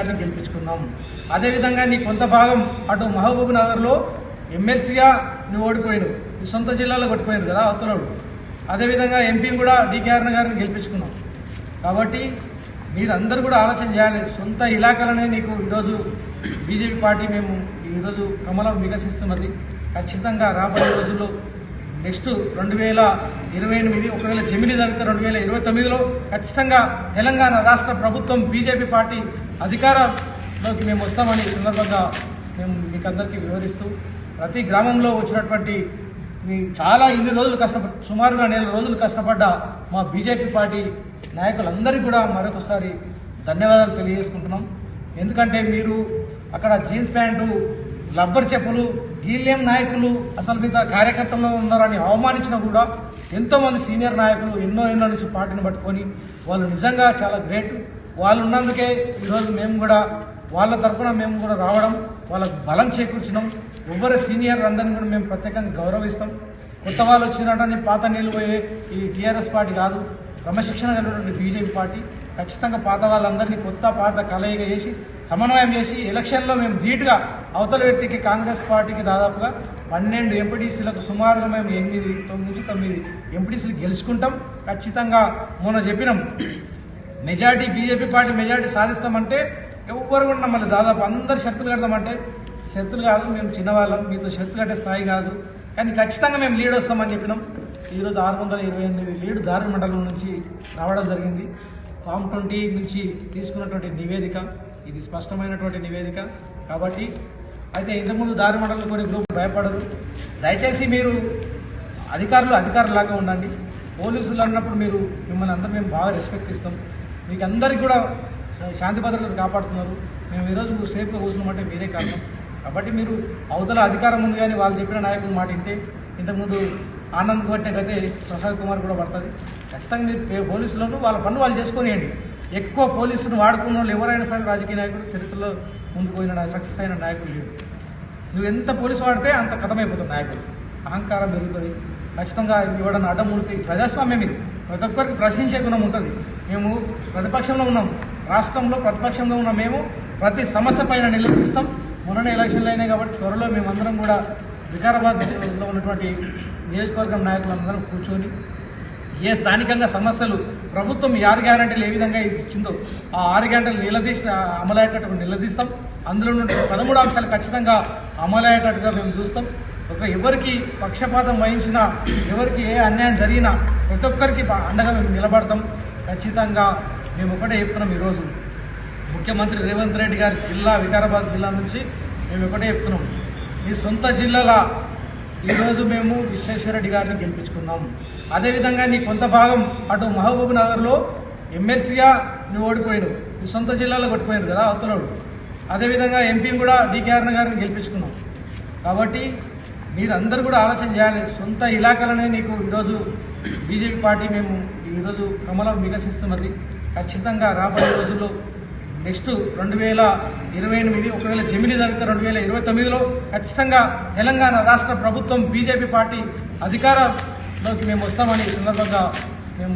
గారిని గెలిపించుకున్నాం అదేవిధంగా నీ కొంత భాగం అటు మహబూబ్ నగర్లో ఎమ్మెల్సీగా నువ్వు ఓడిపోయినావు. నీ సొంత జిల్లాలో కొట్టిపోయారు కదా అవతలడు. అదేవిధంగా ఎంపీని కూడా డీకేఆర్న గారిని గెలిపించుకున్నాం కాబట్టి మీరందరూ కూడా ఆలోచన చేయాలి. సొంత ఇలాకాలనే నీకు ఈరోజు బీజేపీ పార్టీ మేము ఈరోజు కమలం వికసిస్తున్నది. ఖచ్చితంగా రాబోయే రోజుల్లో నెక్స్ట్ రెండు వేల ఇరవై ఎనిమిది ఒకవేళ జమిని జరిగితే రెండు వేల ఇరవై తొమ్మిదిలో ఖచ్చితంగా తెలంగాణ రాష్ట్ర ప్రభుత్వం బీజేపీ పార్టీ అధికారంలోకి మేము వస్తామని ఈ సందర్భంగా మేము మీకు అందరికీ వివరిస్తూ ప్రతి గ్రామంలో వచ్చినటువంటి మీ చాలా ఇన్ని రోజులు కష్టపడి సుమారుగా నెల రోజులు కష్టపడ్డ మా బీజేపీ పార్టీ నాయకులందరికీ కూడా మరొకసారి ధన్యవాదాలు తెలియజేసుకుంటున్నాం. ఎందుకంటే మీరు అక్కడ జీన్స్ ప్యాంటు రబ్బర్ చెప్పులు గీలేం నాయకులు అసలు మీద కార్యకర్తల్లో ఉన్నారని అవమానించినా కూడా ఎంతోమంది సీనియర్ నాయకులు ఎన్నో ఎన్నో నుంచి పార్టీని పట్టుకొని వాళ్ళు నిజంగా చాలా గ్రేట్. వాళ్ళు ఉన్నందుకే ఈరోజు మేము కూడా వాళ్ళ తరఫున మేము కూడా రావడం వాళ్ళకు బలం చేకూర్చడం ఎవరు సీనియర్ అందరిని కూడా మేము ప్రత్యేకంగా గౌరవిస్తాం. కొత్త వాళ్ళు వచ్చినటువంటి పాత నీళ్ళు పోయే ఈ టీఆర్ఎస్ పార్టీ కాదు క్రమశిక్షణ కలిగినటువంటి బీజేపీ పార్టీ. ఖచ్చితంగా పాత వాళ్ళందరినీ కొత్త పాత కలయిక చేసి సమన్వయం చేసి ఎలక్షన్లో మేము ధీటుగా అవతల వ్యక్తికి కాంగ్రెస్ పార్టీకి దాదాపుగా పన్నెండు ఎంపీటీసీలకు సుమారుగా మేము ఎనిమిది తొమ్మిది నుంచి తొమ్మిది ఎంపీటీసీలు గెలుచుకుంటాం. ఖచ్చితంగా మొన్న చెప్పినాం మెజార్టీ బీజేపీ పార్టీ మెజార్టీ సాధిస్తామంటే ఎవ్వరు కూడా మళ్ళీ దాదాపు అందరు షరతులు కడతామంటే షరతులు కాదు మేము చిన్నవాళ్ళం మీతో షరతులు కట్టే స్థాయి కాదు. కానీ ఖచ్చితంగా మేము లీడ్ వస్తామని చెప్పినాం. ఈరోజు ఆరు వందల ఇరవై ఎనిమిది లీడ్ దారి మండలం నుంచి రావడం జరిగింది. ఫామ్ ట్వంటీ నుంచి తీసుకున్నటువంటి నివేదిక ఇది స్పష్టమైనటువంటి నివేదిక. కాబట్టి అయితే ఇంతకుముందు దారి మండలం కొన్ని గ్రూప్ భయపడరు. దయచేసి మీరు అధికారులు అధికారులాగా ఉండండి. పోలీసులు అన్నప్పుడు మీరు మిమ్మల్ని అందరూ మేము బాగా రెస్పెక్ట్ ఇస్తాం. మీకు అందరికీ కూడా శాంతి భద్రతలు కాపాడుతున్నారు. మేము ఈరోజు సేఫ్గా కూర్చున్నామంటే మీరే కారణం. కాబట్టి మీరు అవతల అధికారం ఉంది కానీ వాళ్ళు చెప్పిన నాయకుడు మాట వింటే ఇంతకుముందు ఆనంద్ కొట్టిన గతే ప్రసాద్ కుమార్ కూడా పడుతుంది. ఖచ్చితంగా మీరు పే- పోలీసులను వాళ్ళ పనులు వాళ్ళు చేసుకునేయండి. ఎక్కువ పోలీసులను వాడుకున్న వాళ్ళు ఎవరైనా సరే రాజకీయ నాయకుడు చరిత్రలో ముందుకు పోయిన సక్సెస్ అయిన నాయకులు లేడు నువ్వు ఎంత పోలీసు వాడితే అంత కథమైపోతుంది నాయకుడు. అహంకారం పెరుగుతుంది. ఖచ్చితంగా ఇవ్వడం అడ్డమూడితే ప్రజాస్వామ్యం ఇది ప్రతి ఒక్కరికి ప్రశ్నించే గుణం ఉంటుంది. మేము ప్రతిపక్షంలో ఉన్నాం. రాష్ట్రంలో ప్రతిపక్షంలో ఉన్న. మేము ప్రతి సమస్య పైన నిలదీస్తాం మొన్ననే ఎలక్షన్లు అయినాయి కాబట్టి త్వరలో మేమందరం కూడా వికారాబాద్లో ఉన్నటువంటి నియోజకవర్గం నాయకులందరం కూర్చొని ఏ స్థానికంగా సమస్యలు ప్రభుత్వం ఆరు గ్యారంటీలు ఏ విధంగా ఇచ్చిందో ఆ ఆరు గ్యారంటీలు నిలదీసి అమలయ్యేటట్టు నిలదీస్తాం. అందులో నుండి పదమూడు అంశాలు ఖచ్చితంగా అమలయ్యేటట్టుగా మేము చూస్తాం. ఒక ఎవరికి పక్షపాతం వహించినా ఎవరికి ఏ అన్యాయం జరిగినా ప్రతి ఒక్కరికి అండగా మేము నిలబడతాం. ఖచ్చితంగా మేము ఒకటే చెప్తున్నాం ఈరోజు. ముఖ్యమంత్రి రేవంత్ రెడ్డి గారి జిల్లా వికారాబాద్ జిల్లా నుంచి మేము ఒకటే చెప్తున్నాం. మీ సొంత జిల్లాల ఈరోజు మేము విశ్వేశ్వరరెడ్డి గారిని గెలిపించుకున్నాం. అదేవిధంగా నీ కొంత భాగం అటు మహబూబ్ నగర్లో ఎమ్మెల్సీగా నువ్వు ఓడిపోయినావు. నీ సొంత జిల్లాలో కొట్టిపోయారు కదా అవతలడు. అదేవిధంగా ఎంపీని కూడా డీకేఆర్న గారిని గెలిపించుకున్నాం. కాబట్టి మీరందరూ కూడా ఆలోచన చేయాలి. సొంత ఇలాకాలనే నీకు ఈరోజు బీజేపీ పార్టీ మేము ఈరోజు కమలం వికసిస్తున్నది. ఖచ్చితంగా రాబోయే రోజుల్లో నెక్స్ట్ రెండు వేల ఇరవై ఎనిమిది ఒకవేళ జమిని జరిగితే రెండు వేల ఇరవై తొమ్మిదిలో ఖచ్చితంగా తెలంగాణ రాష్ట్ర ప్రభుత్వం బీజేపీ పార్టీ అధికారంలోకి మేము వస్తామని సందర్భంగా